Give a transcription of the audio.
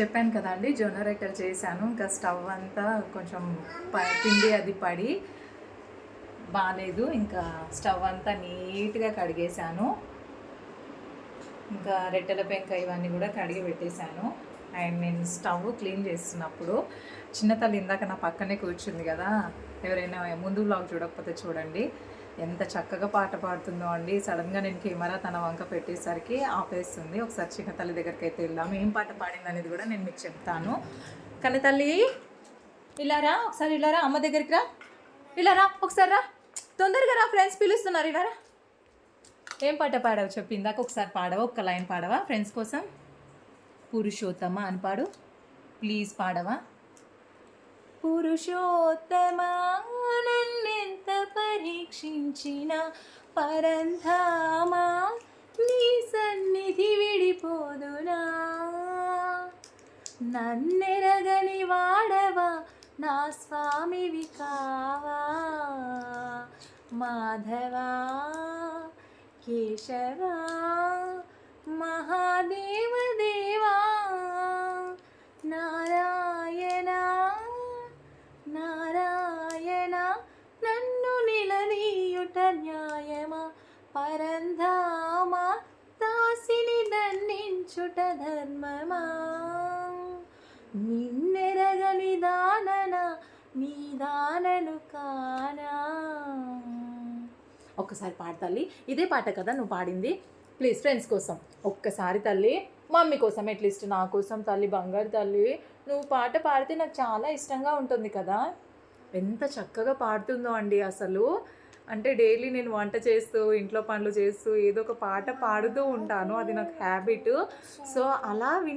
చెప్పాను కదా అండి జొన్న రొట్టెలు చేశాను. ఇంకా స్టవ్ అంతా కొంచెం ప- పిండి అది పడి బాగాలేదు ఇంకా స్టవ్ అంతా నీట్గా కడిగేశాను. ఇంకా రెట్టెల పెంక ఇవన్నీ కూడా కడిగి పెట్టేశాను. అండ్ నేను స్టవ్ క్లీన్ చేస్తున్నప్పుడు చిన్న తల్లి ఇందాక నా పక్కనే కూర్చుంది కదా ఎవరైనా ముందు బ్లాగ్ చూడకపోతే చూడండి. ఎంత చక్కగా పాట పాడుతుందో అండి. సడన్గా నేను కెమెరా తన వంక పెట్టేసరికి ఆపేస్తుంది. ఒకసారి చిన్న తల్లి దగ్గరికి అయితే వెళ్దాం. ఏం పాట పాడింది అనేది కూడా నేను మీకు చెప్తాను. కానీ తల్లి ఇలా రా ఒకసారి ఇలా రా అమ్మ దగ్గరికి రా. ఇలా రా ఒకసారి రా. తొందరగా రా ఫ్రెండ్స్ పిలుస్తున్నారు. ఇలారా ఏం పాట పాడవు చెప్పు ఇందాక? ఒకసారి పాడవా? ఒక్క లైన్ పాడవా? ఫ్రెండ్స్ కోసం? పురుషోత్తమ అని పాడు. ప్లీజ్ పాడవా? పురుషోత్తమా నన్నెంత పరీక్షించిన పరంధామా నీ సన్నిధి విడిపోదునా? నన్నెరగని వాడవా నా స్వామివి కావా? మాధవా కేశవా మహాదేవ న్యాయమా పరంధామా దాసిని దండించుట ధర్మమా. నిన్నెరగని దానన నీ దానను కానా. ఒక్కసారి పాడు తల్లి ఇదే పాట కదా నువ్వు పాడింది. ప్లీజ్ ఫ్రెండ్స్ కోసం. ఒక్కసారి తల్లి మమ్మీ కోసం అట్లీస్ట్ నా కోసం తల్లి బంగారు తల్లి. నువ్వు పాట పాడితే నాకు చాలా ఇష్టంగా ఉంటుంది కదా. ఎంత చక్కగా పాడుతుందో అండి అసలు. అంటే డైలీ నేను వంట చేస్తూ ఇంట్లో పనులు చేస్తూ ఏదో ఒక పాట పాడుతూ ఉంటాను. అది నాకు హ్యాబిట్ సో అలా విన్